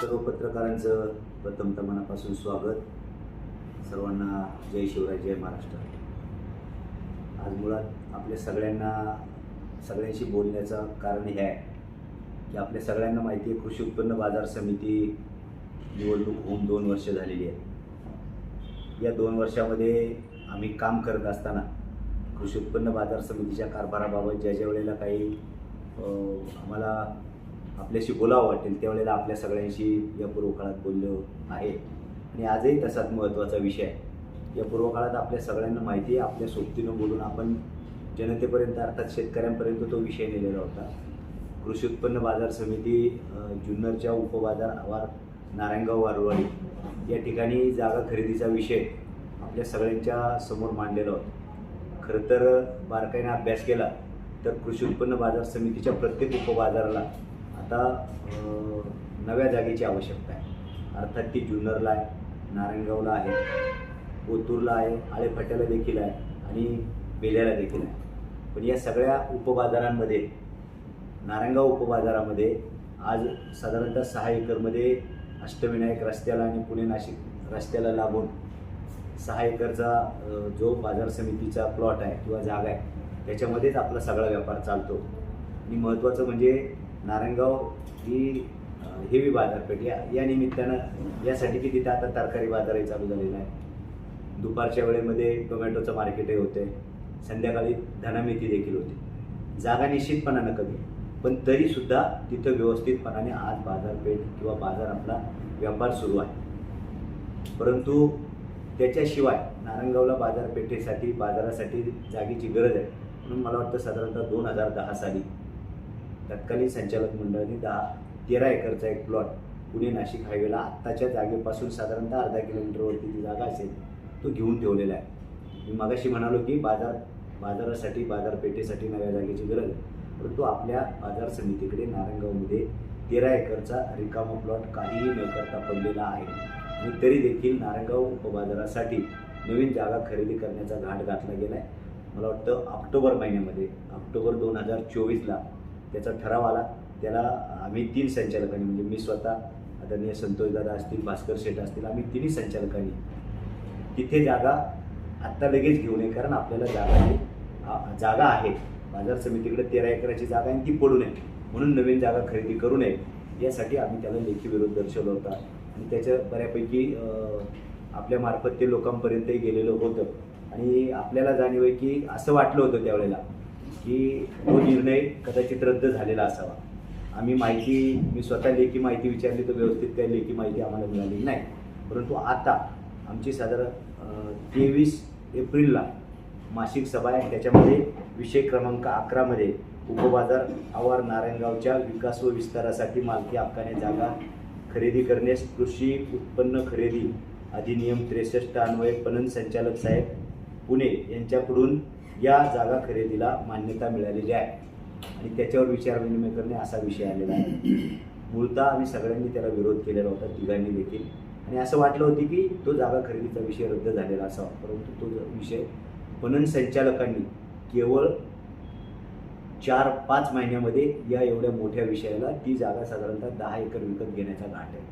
सर्व पत्रकारांचं प्रथमतः मनापासून स्वागत. सर्वांना जय शिवराय जय महाराष्ट्र. आज मुळात आपल्या सगळ्यांना सगळ्यांशी बोलण्याचं कारण हे आहे की आपल्या सगळ्यांना माहिती आहे कृषी उत्पन्न बाजार समिती निवडणूक होऊन दोन वर्ष झालेली आहे. या दोन वर्षामध्ये आम्ही काम करत असताना कृषी उत्पन्न बाजार समितीच्या कारभाराबाबत ज्या ज्या वेळेला काही आम्हाला आपल्याशी बोलावं वाटेल त्यावेळेला आपल्या सगळ्यांशी या पूर्वकाळात बोललो आहे. आणि आजही तसाच महत्त्वाचा विषय आहे. या पूर्वकाळात आपल्या सगळ्यांना माहिती आहे आपल्या सोबतीनं बोलून आपण जनतेपर्यंत अर्थात शेतकऱ्यांपर्यंत तो विषय नेलेला होता. कृषी उत्पन्न बाजार समिती जुन्नरच्या उपबाजार वार नारायणगाव वारवाडी या ठिकाणी जागा खरेदीचा विषय आपल्या सगळ्यांच्या समोर मांडलेला होता. खरं तर बारकाईने अभ्यास केला तर कृषी उत्पन्न बाजार समितीच्या प्रत्येक उपबाजाराला आता नव्या जागेची आवश्यकता आहे. अर्थात ती जुन्नरला आहे नारायणगावला आहे ओतूरला आहे आळेफाट्याला देखील आहे आणि बेल्याला देखील आहे. पण या सगळ्या उपबाजारांमध्ये नारायणगाव उपबाजारामध्ये आज साधारणतः सहा एकरमध्ये अष्टविनायक रस्त्याला आणि पुणे नाशिक रस्त्याला लागून सहा एकरचा जो बाजार समितीचा प्लॉट आहे किंवा जागा आहे त्याच्यामध्येच आपला सगळा व्यापार चालतो. आणि महत्त्वाचं म्हणजे नारायणगाव ही हेवी बाजारपेठ या या निमित्तानं यासाठी की तिथे आता तरकारी बाजारही चालू झालेला आहे दुपारच्या वेळेमध्ये टोमॅटोचं मार्केटही होते. संध्याकाळी धनामेथी देखील होते. जागा निश्चितपणानं कमी. पण तरीसुद्धा तिथं व्यवस्थितपणाने आज बाजारपेठ किंवा बाजार आपला व्यापार सुरू आहे. परंतु त्याच्याशिवाय नारायणगावला बाजारपेठेसाठी बाजारासाठी जागेची गरज आहे. म्हणून मला वाटतं साधारणतः दोन हजार दहा साली तत्कालीन संचालक मंडळाने दहा तेरा एकरचा एक प्लॉट पुणे नाशिक हायवेला आत्ताच्या जागेपासून साधारणतः अर्धा किलोमीटरवरती ती जागा असेल तो घेऊन ठेवलेला आहे. मी मगाशी म्हणालो की बाजार बाजारासाठी बाजारपेठेसाठी नव्या जागेची गरज परंतु आपल्या बाजार समितीकडे नारायणगावमध्ये तेरा एकरचा रिकामा प्लॉट काहीही न करता पडलेला आहे. आणि तरी देखील नारायणगाव उपबाजारासाठी नवीन जागा खरेदी करण्याचा घाट घातला गेला आहे मला वाटतं ऑक्टोबर महिन्यामध्ये ऑक्टोबर दोन हजार चोवीसला त्याचा ठराव आला. त्याला आम्ही तीन संचालकांनी म्हणजे मी स्वतः आदरणीय संतोषदादा असतील भास्कर शेठ असतील आम्ही तिन्ही संचालकांनी तिथे जागा आत्ता लगेच घेऊ नये कारण आपल्याला जागा जागा आहे. बाजार समितीकडे तेरा एकराची जागा आहे आणि ती पडू नये. म्हणून नवीन जागा खरेदी करू नये. यासाठी आम्ही त्याला लेखी विरोध दर्शवला होता. आणि त्याच्या बऱ्यापैकी आपल्यामार्फत आपल्या मार्फत ते लोकांपर्यंतही गेलेलं होतं. आणि आपल्याला जाणीव आहे की असं वाटलं होतं त्यावेळेला. की तो निर्णय कदाचित रद्द झालेला असावा. आम्ही माहिती मी स्वतः लेखी माहिती विचारली तर व्यवस्थित त्या लेखी माहिती आम्हाला मिळाली नाही. परंतु आता आमची साधारण तेवीस एप्रिलला मासिक सभा आहे. त्याच्यामध्ये विषय क्रमांक अकरामध्ये उपबाजार आवार नारायणगावच्या विकास व विस्तारासाठी मालकी हक्काने जागा खरेदी करण्यास कृषी उत्पन्न खरेदी अधिनियम त्रेसष्ट अन्वये पणन संचालक साहेब पुणे यांच्याकडून या जागा खरेदीला मान्यता मिळालेली आहे. आणि त्याच्यावर विचारविनिमय करणे असा विषय आलेला आहे. मूलतः आम्ही सगळ्यांनी त्याला विरोध केलेला होता तिघांनी देखील. आणि असं वाटलं होतं की तो जागा खरेदीचा विषय रद्द झालेला असावा. परंतु तो विषय पणन संचालकांनी केवळ चार पाच महिन्यामध्ये या एवढ्या मोठ्या विषयाला ती जागा साधारणतः दहा एकर विकत घेण्याचा घाट आहे.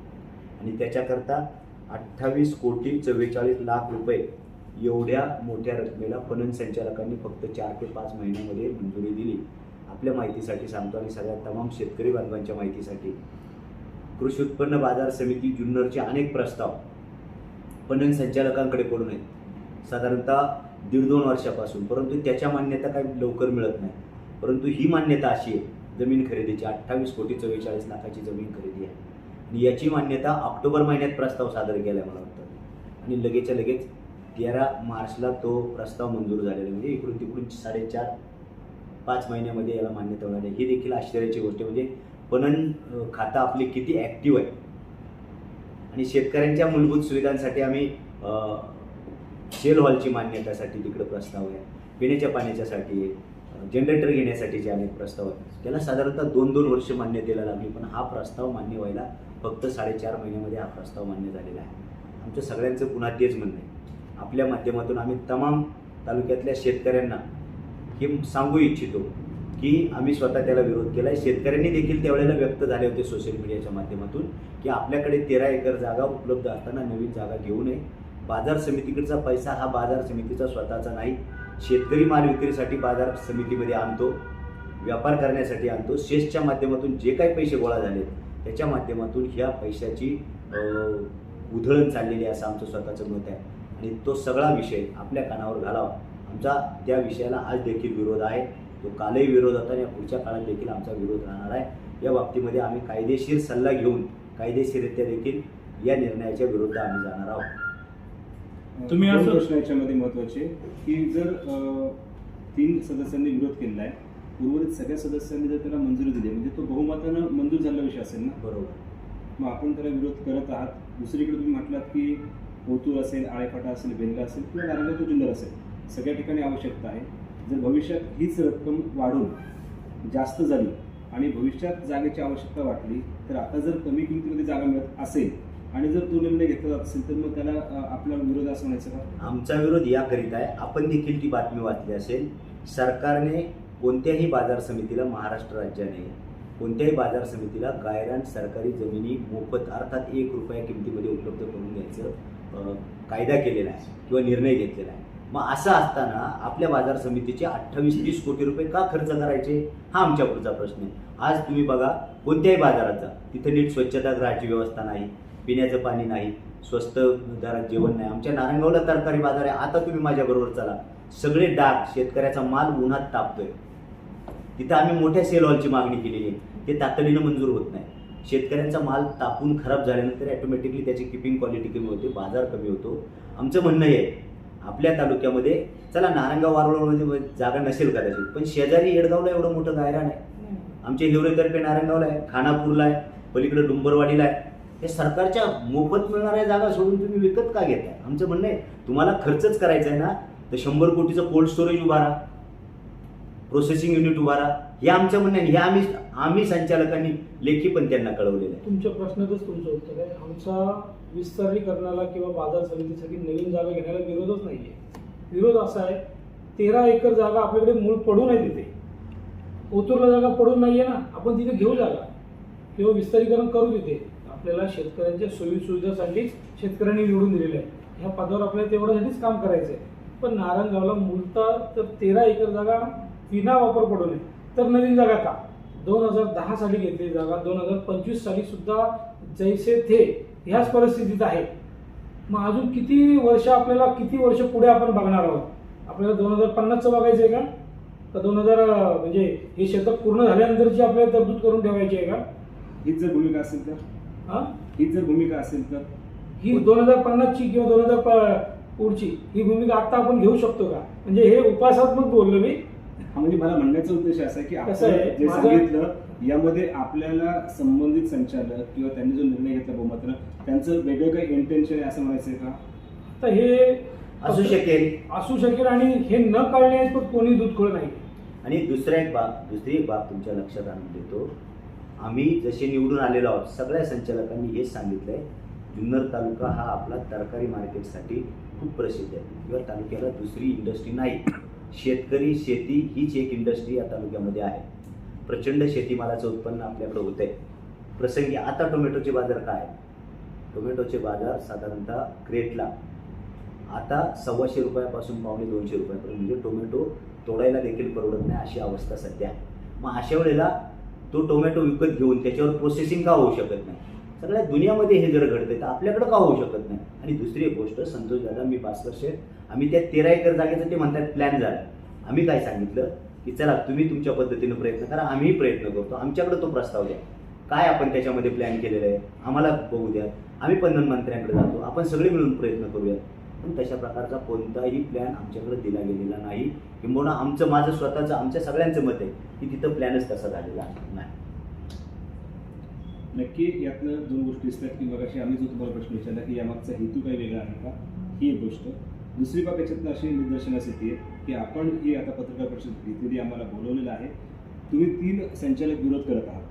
आणि त्याच्याकरता अठ्ठावीस कोटी चव्वेचाळीस लाख रुपये एवढ्या मोठ्या रकमेला पणन संचालकांनी फक्त चार ते पाच महिन्यामध्ये मंजुरी दिली. आपल्या माहितीसाठी सांगतो आणि सगळ्या तमाम शेतकरी बांधवांच्या माहितीसाठी. कृषी उत्पन्न बाजार समिती जुन्नरचे अनेक प्रस्ताव पणन संचालकांकडे पडून आहेत. साधारणतः दीड दोन वर्षापासून परंतु त्याच्या मान्यता काही लवकर मिळत नाही. परंतु ही मान्यता अशी आहे जमीन खरेदीची अठ्ठावीस कोटी चव्वेचाळीस लाखाची जमीन खरेदी आहे. आणि याची मान्यता ऑक्टोबर महिन्यात प्रस्ताव सादर केला आहे मला वाटतं. आणि लगेचच्या लगेच तेरा मार्चला तो प्रस्ताव मंजूर झालेला म्हणजे इकडून तिकडून साडेचार पाच महिन्यामध्ये याला मान्यता मिळाली ही देखील आश्चर्याची गोष्ट म्हणजे पणन खाता आपली किती ॲक्टिव्ह आहे. आणि शेतकऱ्यांच्या मूलभूत सुविधांसाठी आम्ही अ, शेल हॉलची मान्यतासाठी तिकडे प्रस्ताव आहे. पिण्याच्या पाण्याच्यासाठी जनरेटर जनरेटर घेण्यासाठीचे अनेक प्रस्ताव आहेत त्याला साधारणतः दोन दोन वर्ष मान्यतेला लागली. पण हा प्रस्ताव मान्य व्हायला फक्त साडेचार महिन्यामध्ये हा प्रस्ताव मान्य झालेला आहे. आमचं सगळ्यांचं पुन्हा तेच म्हणणं आहे. आपल्या माध्यमातून आम्ही तमाम तालुक्यातल्या शेतकऱ्यांना हे सांगू इच्छितो की आम्ही स्वतः त्याला विरोध केला आहे शेतकऱ्यांनी देखील त्यावेळेला व्यक्त झाले होते सोशल मीडियाच्या माध्यमातून की आपल्याकडे तेरा एकर जागा उपलब्ध असताना नवीन जागा घेऊ नये. बाजार समितीकडचा पैसा हा बाजार समितीचा स्वतःचा नाही. शेतकरी माल विक्रीसाठी बाजार समितीमध्ये आणतो व्यापार करण्यासाठी आणतो. शेषच्या माध्यमातून जे काही पैसे गोळा झाले त्याच्या माध्यमातून ह्या पैशाची उधळण चाललेली आहे असं आमचं स्वतःचं मत आहे. आणि तो सगळा विषय आपल्या कानावर घालावा. आमचा त्या विषयाला आज देखील विरोध आहे. तो कालही विरोध होता आणि या पुढच्या काळात देखील आमचा विरोध राहणार आहे. या बाबतीमध्ये आम्ही कायदेशीर सल्ला घेऊन कायदेशीररित्या देखील या निर्णयाच्या विरुद्ध आम्ही जाणार आहोत. तुम्ही असं- प्रश्न याच्यामध्ये महत्त्वाचे की जर अ, तीन सदस्यांनी विरोध केलेला आहे उर्वरित सगळ्या सदस्यांनी जर त्याला मंजुरी दिली म्हणजे तो बहुमतानं मंजूर झालेला विषय असेल ना? बरोबर. मग आपण त्याला विरोध करत आहात. दुसरीकडे तुम्ही म्हटलात की ओतूर असेल आळेफाटा असेल बेलगा असेल किंवा नारायणगाव तो जुन्नर असेल सगळ्या ठिकाणी आवश्यकता आहे. जर भविष्यात हीच रक्कम वाढून जास्त झाली आणि भविष्यात जागेची आवश्यकता वाटली तर आता जर कमी किमतीमध्ये जागा मिळत असेल आणि जर तो निर्णय घेतला जात असेल तर मग त्याला आपला विरोध असं म्हणायचं का? आमचा विरोध याकरिता आहे. आपण देखील ती बातमी वाचली असेल. सरकारने कोणत्याही बाजार समितीला महाराष्ट्र राज्याने कोणत्याही बाजार समितीला गायरान सरकारी जमिनी मोफत अर्थात एक रुपया किमतीमध्ये उपलब्ध करून द्यायचं. कायदा केलेला आहे किंवा निर्णय घेतलेला आहे. मग असं असताना आपल्या बाजार समितीचे अठ्ठावीस तीस कोटी रुपये का खर्च करायचे? हा आमच्या पुढचा प्रश्न आहे. आज तुम्ही बघा कोणत्याही बाजाराचा तिथं नीट नीट स्वच्छतागृहाची व्यवस्था नाही पिण्याचं पाणी नाही स्वस्त दरात जेवण नाही. आमच्या नारायणगावला तरकारी बाजार आहे. आता तुम्ही माझ्याबरोबर चला. सगळे डाग शेतकऱ्याचा माल उन्हात तापतोय. तिथं आम्ही मोठ्या सेल हॉलची मागणी केलेली आहे. ते तातडीनं मंजूर होत नाही. शेतकऱ्यांचा माल तापून खराब झाल्यानंतर ॲटोमॅटिकली त्याची किपिंग क्वालिटी कमी होते बाजार कमी होतो. आमचं म्हणणं हे आहे आपल्या तालुक्यामध्ये चला नारायणगाव वारवळमध्ये जागा नसेल कदाचित पण शेजारी येडगावला एवढं मोठं गायरान आहे आमच्या हिवरेतर्फे नारायणगावला आहे खानापूरला आहे पलीकडे डुंबरवाडीला आहे. हे सरकारच्या मोफत मिळणाऱ्या जागा सोडून तुम्ही विकत का घेताय? आमचं म्हणणं आहे तुम्हाला खर्चच करायचा आहे ना तर शंभर कोटीचं कोल्ड स्टोरेज उभारा प्रोसेसिंग युनिट उभारा हे आमचं म्हणणं आहे. हे आम्ही आम्ही संचालकांनी लेखी पण त्यांना कळवलेलं आहे. तुमच्या प्रश्नातच तुमचं उत्तर आहे. आमचा विस्तारीकरणाला किंवा बाजार समितीसाठी नवीन जागा घेण्याला विरोधच नाही आहे विरोध असा आहे तेरा एकर जागा आपल्याकडे मूळ पडून आहे तिथे. ओतूरला जागा पडून नाही आहे ना. आपण तिथे घेऊ जागा. किंवा विस्तारीकरण करू तिथे. आपल्याला शेतकऱ्यांच्या सोयी सुविधासाठीच शेतकऱ्यांनी निवडून दिलेलं आहे. ह्या पदावर आपल्याला तेवढ्यासाठीच काम करायचं आहे पण नारायणगावला मूलतः तर तेरा एकर जागा विना वापर पडू नये तर नवीन जागा का? दोन हजार दहा साली घेतली जागा दोन हजार पंचवीस साली सुद्धा जैसे थे ह्याच परिस्थितीत आहे. मग अजून किती वर्ष आपल्याला किती वर्ष पुढे आपण बघणार आहोत? आपल्याला दोन हजार पन्नासचं बघायचं आहे का? का दोन हजार म्हणजे हे शतक पूर्ण झाल्यानंतरची आपल्याला तरतूद करून ठेवायची आहे का? हीच जर भूमिका असेल तर? हा? हीच जर भूमिका असेल तर? ही दोन हजार पन्नासची किंवा दोन हजार पुढची ही भूमिका आता आपण घेऊ शकतो का? म्हणजे हे उपासात्मक बोललो मी. म्हणजे मला म्हणण्याचा उद्देश असा आहे की कसं आपण आहे, जे माझं- सांगितलं यामध्ये आपल्याला संबंधित संचालक किंवा त्यांनी जो निर्णय घेतला बहुमतानं त्यांचं वेगळं काही इंटेन्शन आहे असं म्हणायचं आहे का? तर हे असू शकेल. असू शकेल आणि हे न कळण्यास पण कोणी दूध नाही. आणि दुसरा एक बाब दुसरी एक बाब तुमच्या लक्षात आणून देतो. आम्ही जसे निवडून आलेलो आहोत सगळ्या संचालकांनी हेच सांगितलं आहे जुन्नर तालुका हा आपला तरकारी मार्केटसाठी खूप प्रसिद्ध आहे. किंवा तालुक्याला दुसरी इंडस्ट्री नाही. शेतकरी शेती हीच एक इंडस्ट्री या तालुक्यामध्ये आहे. प्रचंड शेतीमालाचं उत्पन्न आपल्याकडे होतं आहे प्रसंगी आता टोमॅटोचे बाजार काय? आहे? टोमॅटोचे बाजार साधारणतः क्रेटला आता सव्वाशे रुपयापासून पावणे दोनशे रुपयापर्यंत. म्हणजे टोमॅटो तोडायला देखील परवडत नाही अशी अवस्था सध्या आहे. मग अशा वेळेला तो टोमॅटो विकत घेऊन त्याच्यावर प्रोसेसिंग का होऊ शकत नाही? सगळ्या दुनियामध्ये हे जर घडतंय तर आपल्याकडं का होऊ शकत नाही? आणि दुसरी एक गोष्ट संतोष दादा मी पाच वर्ष आम्ही त्या तेरा एकर जागेचं ते म्हणतात प्लॅन झाला. आम्ही काय सांगितलं? की चला तुम्ही तुमच्या पद्धतीनं प्रयत्न करा आम्हीही प्रयत्न करतो. आमच्याकडे तो प्रस्ताव द्या. काय आपण त्याच्यामध्ये प्लॅन केलेलं आहे? आम्हाला बघू द्या. आम्ही पंतप्रधानांकडे जातो. आपण सगळे मिळून प्रयत्न करूयात. पण तशा प्रकारचा कोणताही प्लॅन आमच्याकडे दिला गेलेला नाही. किंबहुना आमचं माझं स्वतःचं आमच्या सगळ्यांचं मत आहे की तिथं प्लॅनच तसा झालेला नाही. नक्की यातनं दोन गोष्टी दिसतात की मगाशी आम्ही जो तुम्हाला प्रश्न विचारला की यामागचा हेतू काही वेगळा आहे का? ही एक गोष्ट. दुसरी बाब याच्यातनं अशी निदर्शनास येते की आपण ही आता पत्रकार परिषद घेतलेली आम्हाला बोलवलेलं आहे. तुम्ही तीन संचालक विरोध करत आहात.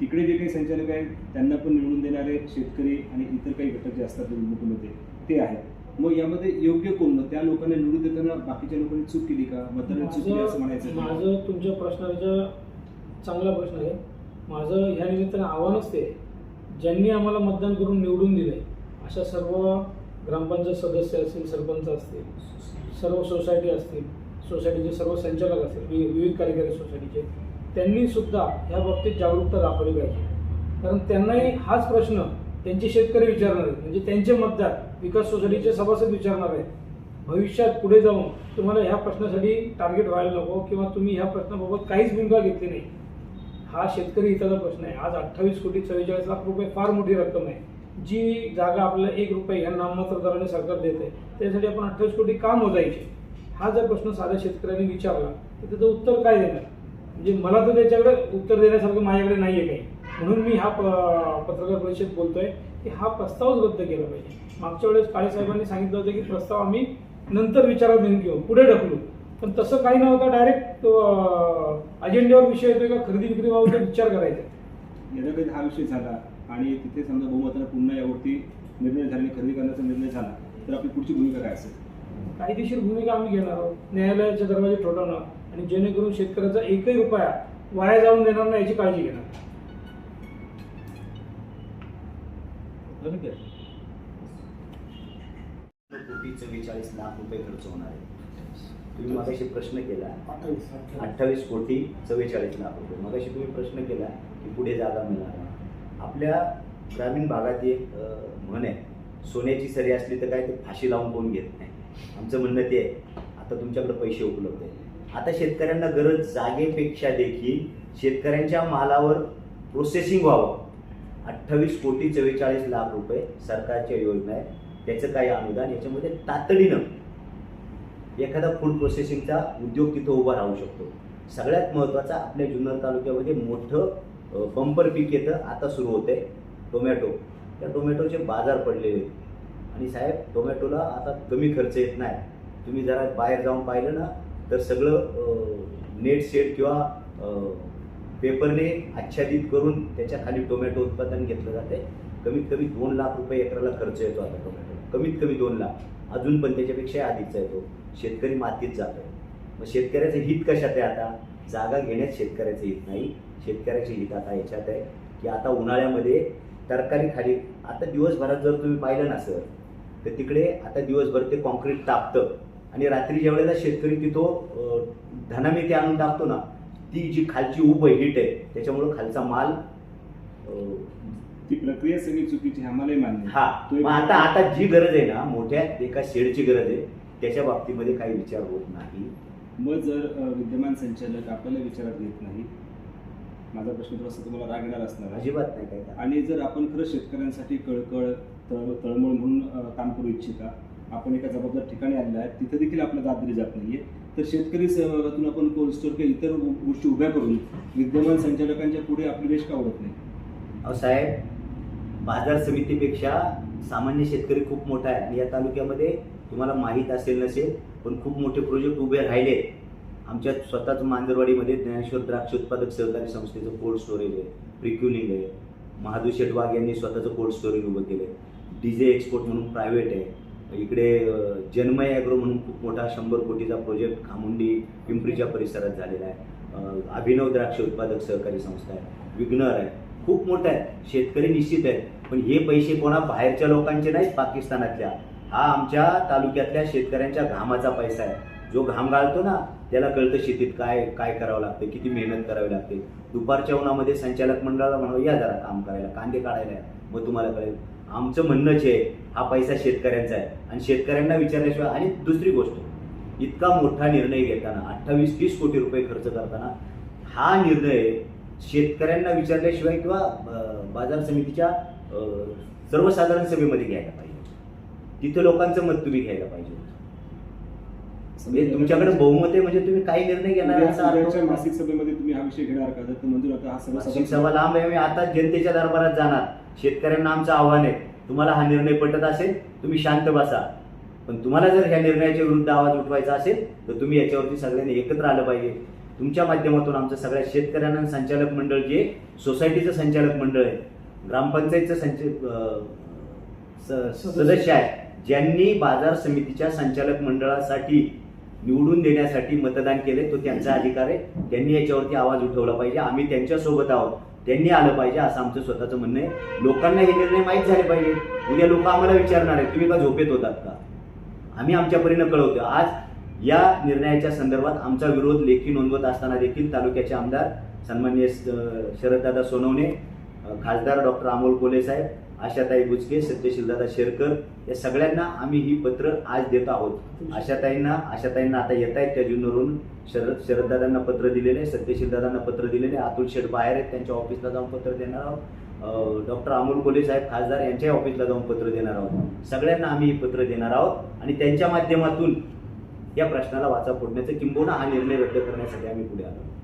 तिकडे जे काही संचालक आहेत त्यांना पण निवडून देणारे शेतकरी आणि इतर काही घटक जे असतात निवडणुकीमध्ये ते आहेत. मग यामध्ये योग्य कोण? त्या लोकांना निवडून देताना बाकीच्या लोकांनी चूक केली का? मतदारांनी चूक केली असं म्हणायचं माझं तुमच्या प्रश्नाचा चांगला प्रश्न आहे. माझं ह्या निमित्तानं आव्हानच ते ज्यांनी आम्हाला मतदान करून निवडून दिले अशा सर्व ग्रामपंचायत सदस्य असतील सरपंच असतील सर्व सोसायटी असतील सोसायटीचे सर्व संचालक असतील वि- विविध कार्यकारी सोसायटीचे त्यांनी सुद्धा ह्या बाबतीत जागरूकता दाखवली पाहिजे. कारण त्यांनाही हाच प्रश्न त्यांचे शेतकरी विचारणार आहेत. म्हणजे त्यांचे मतदार विकास सोसायटीचे सभासद विचारणार आहेत भविष्यात पुढे जाऊन तुम्हाला ह्या प्रश्नासाठी टार्गेट व्हायला नको किंवा तुम्ही ह्या प्रश्नाबाबत काहीच भूमिका घेतली नाही. हा शेतकरी हिताचा प्रश्न आहे आज अठ्ठावीस कोटी चव्वेचाळीस लाख रुपये फार मोठी रक्कम आहे. जी जागा आपल्याला एक रुपये ह्या नाममात्र दराने सरकार देत आहे. त्यासाठी आपण अठ्ठावीस कोटी का मोजायचे? हा जर प्रश्न साध्या शेतकऱ्यांनी विचारला तर त्याचं उत्तर काय देणार? म्हणजे मला तर त्याच्याकडे उत्तर देण्यासारखं माझ्याकडे नाही आहे काही. म्हणून मी हा प- पत्रकार परिषद बोलतोय की हा प्रस्तावच रद्द केला पाहिजे. मागच्या वेळेस काळे साहेबांनी सांगितलं होतं की प्रस्ताव आम्ही नंतर विचारात घेऊन घेऊ पुढे ढकलू. पण तसं काही नव्हतं डायरेक्ट अजेंड्यावर विषय येतोय का खरेदी विक्रीबाबत विचार करायचा. कधी हा विषय झाला आणि तिथे समजा बहुमतानं पुन्हा यावरती निर्णय झाले खरेदी करण्याचा निर्णय झाला तर आपली पुढची भूमिका काय असेल? कायदेशीर भूमिका आम्ही घेणार आहोत. न्यायालयाचे दरवाजे ठोठावणार आणि जेणेकरून शेतकऱ्याचा एकही रुपया वाया जाऊन देणार नाही याची काळजी घेणार कोटी चव्वेचाळीस लाख रुपये खर्च होणार आहे. तुम्ही मगाशी प्रश्न केला. अठ्ठावीस कोटी चव्वेचाळीस लाख रुपये मगाशी तुम्ही प्रश्न केला की पुढे जागा मिळणार. आपल्या ग्रामीण भागात एक म्हण आहे सोन्याची सरी असली तर काय ते फाशी लावून कोण घेत नाही? आमचं म्हणणं ते आहे. आता तुमच्याकडे पैसे उपलब्ध आहेत. आता शेतकऱ्यांना गरज जागेपेक्षा देखील शेतकऱ्यांच्या मालावर प्रोसेसिंग व्हावं. अठ्ठावीस कोटी चव्वेचाळीस लाख रुपये सरकारच्या योजना आहेत. त्याचं काही अनुदान याच्यामध्ये तातडीनं एखादा फूड प्रोसेसिंगचा उद्योग तिथं उभा राहू शकतो. सगळ्यात महत्त्वाचा आपल्या जुन्नर तालुक्यामध्ये मोठं बंपर पीक येतं. आता सुरू होते टोमॅटो. त्या टोमॅटोचे बाजार पडलेले आहेत. आणि साहेब टोमॅटोला आता कमी खर्च येत नाही. तुम्ही जरा बाहेर जाऊन पाहिलं ना तर सगळं नेट सेट किंवा पेपरने आच्छादित करून त्याच्याखाली टोमॅटो उत्पादन घेतलं जाते कमीत कमी दोन लाख रुपये एकराला खर्च येतो आता टोमॅटो कमीत कमी दोन लाख. अजून पण त्याच्यापेक्षा अधिकचा येतो. शेतकरी मातीत जातो मग शेतकऱ्याचं हित कशात आहे आता? जागा घेण्यात शेतकऱ्याचं हित नाही. शेतकऱ्याचे हित आता याच्यात आहे की आता उन्हाळ्यामध्ये तरकारी खाली आता दिवसभरात जर तुम्ही पाहिलं ना सर तर तिकडे आता दिवसभर ते कॉन्क्रीट तापतं. आणि रात्री ज्या वेळेला शेतकरी तिथं अं, धनामेथी आणून टाकतो ना ती जी खालची उब आहे हिट आहे त्याच्यामुळं खालचा माल ती प्रक्रिया सगळी चुकीची आम्हालाही मान्य. हा. मग आता आता जी गरज आहे ना मोठ्या एका शेडची गरज आहे त्याच्या बाबतीमध्ये काही विचार होत नाही. मग जर विद्यमान संचालक आपल्याला विचारात घेत नाही माझा प्रश्न थोडासा तुम्हाला राग येणार असणार. अजिबात नाही काय आणि जर आपण खरं शेतकऱ्यांसाठी कळकळ तळ तळमळ म्हणून काम करू इच्छिता आपण एका जबाबदार ठिकाणी आलेला आहे तिथे देखील आपल्याला दाद दिली जात नाहीये. तर शेतकरी सहभागातून आपण कोल्ड स्टोर किंवा इतर गोष्टी उभ्या करून विद्यमान संचालकांच्या पुढे आपली देश का ओढत नाही? अहो साहेब बाजार समितीपेक्षा सामान्य शेतकरी खूप मोठा आहे. आणि या तालुक्यामध्ये तुम्हाला माहीत असेल नसेल पण खूप मोठे प्रोजेक्ट उभे राहिले. आमच्या स्वतःच मांजरवाडीमध्ये ज्ञानेश्वर द्राक्ष उत्पादक सहकारी संस्थेचं कोल्ड स्टोरेज आहे प्रिक्युलिंग आहे. महादू शेटवाग यांनी स्वतःचं कोल्ड स्टोरेज उभं केलं आहे डीजे एक्सपोर्ट म्हणून प्रायव्हेट आहे. इकडे जन्मय ॲग्रो म्हणून खूप मोठा शंभर कोटीचा प्रोजेक्ट खामुंडी पिंपरीच्या परिसरात झालेला आहे. अभिनव द्राक्ष उत्पादक सहकारी संस्था आहे. विग्नर आहे. खूप मोठं आहे. शेतकरी निश्चित आहेत पण हे पैसे कोणा बाहेरच्या लोकांचे नाहीत पाकिस्तानातल्या. हा आमच्या तालुक्यातल्या शेतकऱ्यांच्या घामाचा पैसा आहे. जो घाम गाळतो ना त्याला कळतं शेतीत काय काय करावं लागतं किती मेहनत करावी लागते. दुपारच्या उन्हामध्ये संचालक मंडळाला म्हणावं या जरा काम करायला कांदे काढायला मग तुम्हाला कळेल. आमचं म्हणणंच आहे हा पैसा शेतकऱ्यांचा आहे. आणि शेतकऱ्यांना विचारल्याशिवाय आणि दुसरी गोष्ट इतका मोठा निर्णय घेताना अठ्ठावीस तीस कोटी रुपये खर्च करताना हा निर्णय शेतकऱ्यांना विचारल्याशिवाय किंवा बाजार समितीच्या सर्वसाधारण सभेमध्ये घ्यायला पाहिजे. तिथं लोकांचं मत तुम्ही घ्यायला पाहिजे म्हणजे तुमच्याकडे बहुमत आहे म्हणजे तुम्ही काही निर्णय घेणार होत मासिक सभेमध्ये तुम्ही हा विषय घेणार का? मंजूर हा. सर्व सभा लांब आहे आम्ही आता जनतेच्या दरबारात जाणार. शेतकऱ्यांना आमचं आव्हान आहे. तुम्हाला हा निर्णय पटत असेल तुम्ही शांत बसा. पण तुम्हाला जर ह्या निर्णयाच्या विरुद्ध आवाज उठवायचा असेल तर तुम्ही याच्यावरती सगळ्यांनी एकत्र आलं पाहिजे. तुमच्या माध्यमातून आमचं सगळ्या शेतकऱ्यांना संचालक मंडळ जे सोसायटीचं संचालक मंडळ आहे ग्रामपंचायतचं संच सदस्य आहे ज्यांनी बाजार समितीच्या संचालक मंडळासाठी निवडून देण्यासाठी मतदान केले तो त्यांचा अधिकार आहे. त्यांनी याच्यावरती आवाज उठवला पाहिजे. आम्ही त्यांच्यासोबत आहोत. त्यांनी आलं पाहिजे असं आमचं स्वतःचं म्हणणं आहे. लोकांना हे निर्णय माहीत झाले पाहिजे. उद्या लोक आम्हाला विचारणार आहेत तुम्ही का झोपेत होतात का? आम्ही आमच्या परीनं कळवतो आज या निर्णयाच्या संदर्भात आमचा विरोध लेखी नोंदवत असताना देखील तालुक्याचे आमदार सन्माननीय शरददादा सोनवणे खासदार डॉक्टर अमोल कोले साहेब आशाताई बुचके सत्यशीलदादा शेरकर या सगळ्यांना आम्ही ही पत्र आज देत आहोत. आशाताईंना आशाताईंना आता येत आहेत त्या जुन्नरून शरद शरददादांना पत्र दिलेले आहे सत्यशीलदादांना पत्र दिलेले. आहे अतुल शेठ बाहेर आहेत त्यांच्या ऑफिसला जाऊन पत्र देणार आहोत. डॉक्टर अमोल कोले साहेब खासदार यांच्याही ऑफिसला जाऊन पत्र देणार आहोत. सगळ्यांना आम्ही ही पत्र देणार आहोत. आणि त्यांच्या माध्यमातून या प्रश्नाला वाचा फोडण्याचं किंबहुना हा निर्णय रद्द करण्यासाठी आम्ही पुढे आलो.